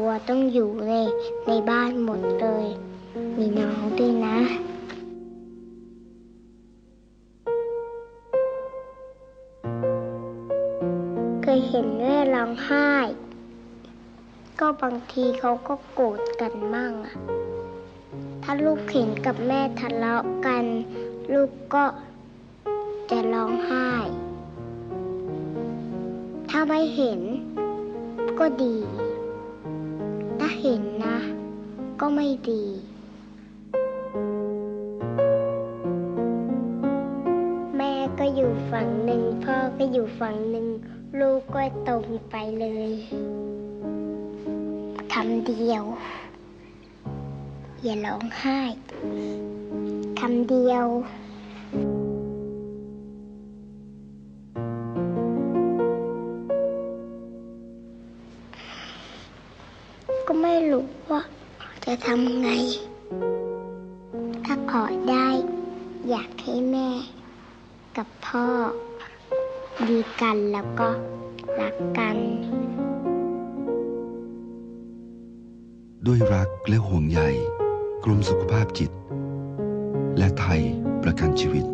ัวต้องอยู่ในในบ้านหมดเลย มีน้องด้วยนะเคยเห็นแม่ร้องไห้ ก็บางทีเขาก็โกรธกันมั่งอะถ้าลูกเห็นกับแม่ทะเลาะกัน ลูกก็จะร้องไห้ ถ้าไม่เห็นก็ดี เห็นนะ ก็ไม่ดีแม่ก็อยู่ฝั่งหนึ่งพ่อก็อยู่ฝั่งหนึ่งลูกก็ตรงไปเลยคำเดียว อย่าร้องไห้คำเดียว ก็ไม่รู้ว่าจะทำไง ถ้าขอได้ อยากให้แม่ กับพ่อ ดีกันแล้วก็รักกัน ด้วยรักและห่วงใยกรมสุขภาพจิต และไทยประกันชีวิต